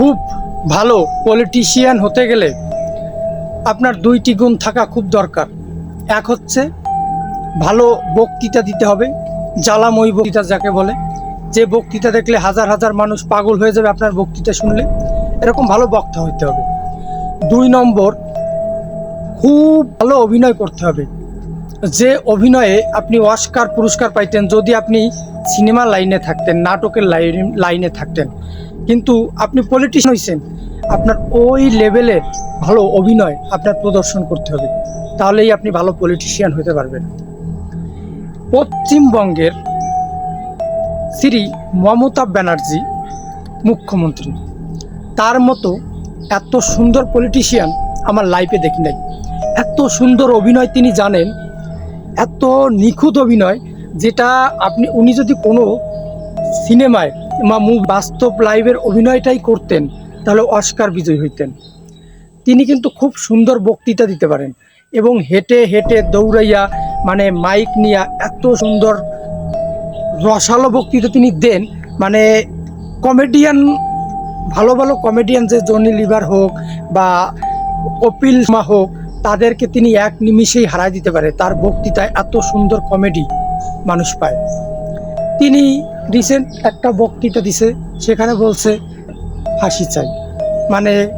খুব ভালো পলিটিশিয়ান হতে গেলে আপনার দুইটি গুণ থাকা খুব দরকার। এক হচ্ছে ভালো বক্তৃতা দিতে হবে, জ্বালাময়ী বক্তৃতা যাকে বলে। যে বক্তৃতা দেখলে হাজার হাজার মানুষ পাগল হয়ে যাবে আপনার বক্তৃতা শুনলে, এরকম ভালো বক্তা হতে হবে। দুই নম্বর, খুব ভালো অভিনয় করতে হবে। যে অভিনয়ে আপনি অস্কার পুরস্কার পাইতেন, যদি আপনি সিনেমা লাইনে থাকতেন, নাটকের লাইনে থাকতেন কিন্তু আপনি পলিটিশিয়ান হয়েছেন আপনার ওই লেভেলের ভালো অভিনয় আপনার প্রদর্শন করতে হবে, তাহলেই আপনি ভালো পলিটিশিয়ান হতে পারবেন। পশ্চিমবঙ্গের শ্রী মমতা ব্যানার্জি মুখ্যমন্ত্রী, তার মতো এত সুন্দর পলিটিশিয়ান আমার লাইফে দেখি নাই। এত সুন্দর অভিনয় তিনি জানেন, এত নিখুঁত অভিনয়, যেটা আপনি, উনি যদি কোনো সিনেমায় বা মু বাস্তব লাইভের অভিনয়টাই করতেন, তাহলে অস্কার বিজয়ী হইতেন। তিনি কিন্তু খুব সুন্দর বক্তৃতা দিতে পারেন এবং হেঁটে হেঁটে দৌড়াইয়া মানে মাইক নিয়ে এত সুন্দর রসালো বক্তৃতা তিনি দেন। মানে কমেডিয়ান, ভালো ভালো কমেডিয়ান যে জনি লিভার হোক বা কপিল মা হোক, তাদেরকে তিনি এক নিমিষেই হারাই দিতে পারে। তার বক্তৃতায় এত সুন্দর কমেডি মানুষ পায়। তিনি রিসেন্ট একটা বক্তৃতা দিছে, সেখানে বলছে ফাঁসি চাই। মানে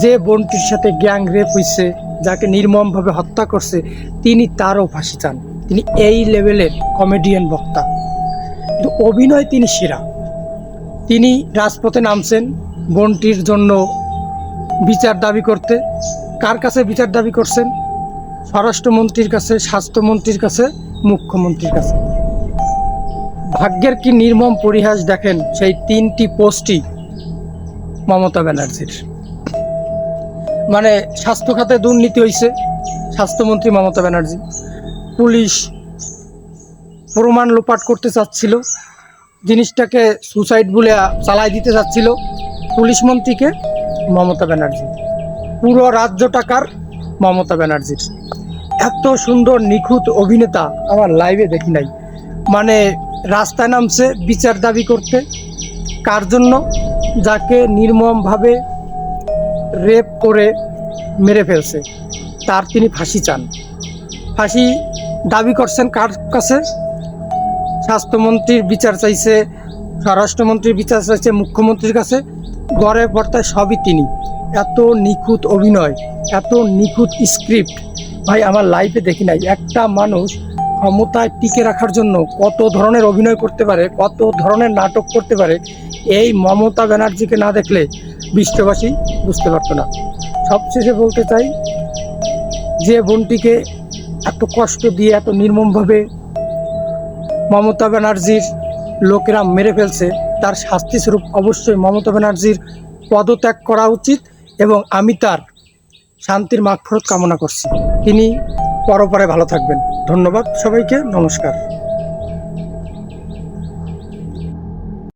যে বোনটির সাথে গ্যাং রেপ হয়েছে যাকে নির্মমভাবে হত্যা করছে, তিনি তারও ফাঁসি চান। তিনি এই লেভেলের কমেডিয়ান বক্তা। কিন্তু অভিনয় তিনি সেরা। তিনি রাজপথে নামছেন বোনটির জন্য বিচার দাবি করতে। কার কাছে বিচার দাবি করছেন? স্বরাষ্ট্রমন্ত্রীর কাছে, স্বাস্থ্যমন্ত্রীর কাছে, মুখ্যমন্ত্রীর কাছে। ভাগ্যের কি নির্মম পরিহাস দেখেন সেই তিনটি পোস্টই মমতা ব্যানার্জির। মানে স্বাস্থ্য খাতে দুর্নীতি হয়েছে স্বাস্থ্যমন্ত্রী মমতা ব্যানার্জি। পুলিশ প্রমাণ লোপাট করতে চাচ্ছিল, জিনিসটাকে সুসাইড বলে চালাই দিতে চাচ্ছিল পুলিশ মন্ত্রীকে মমতা ব্যানার্জি। পুরো রাজ্য টাকার মমতা ব্যানার্জির। এত সুন্দর, নিখুঁত অভিনেতা আমার লাইভে দেখি নাই। মানে রাস্তায় নামছে, বিচার দাবি করতে। কার জন্য? যাকে নির্মমভাবে রেপ করে মেরে ফেলছে, তার তিনি ফাঁসি চান। ফাঁসি দাবি করছেন কার কাছে? স্বাস্থ্যমন্ত্রীর বিচার চাইছে, স্বরাষ্ট্রমন্ত্রীর বিচার চাইছে মুখ্যমন্ত্রীর কাছে। গড়ে পড়তায় সবই তিনি। এত নিখুঁত অভিনয়, এত নিখুঁত স্ক্রিপ্ট ভাই, আমার লাইফে দেখি নাই। একটা মানুষ ক্ষমতায় টিকে রাখার জন্য কত ধরনের অভিনয় করতে পারে, কত ধরনের নাটক করতে পারে, এই মমতা ব্যানার্জিকে না দেখলে বিশ্ববাসী বুঝতে পারতো না। সবশেষে বলতে চাই, যে বোনটিকে এত কষ্ট দিয়ে, এত নির্মমভাবে মমতা ব্যানার্জির লোকেরা মেরে ফেলছে, তার শাস্তি স্বরূপ অবশ্যই মমতা ব্যানার্জির পদত্যাগ করা উচিত এবং আমি তার শান্তির মাগফরত কামনা করছি। তিনি পরপরে ভালো থাকবেন। ধন্যবাদ সবাইকে নমস্কার।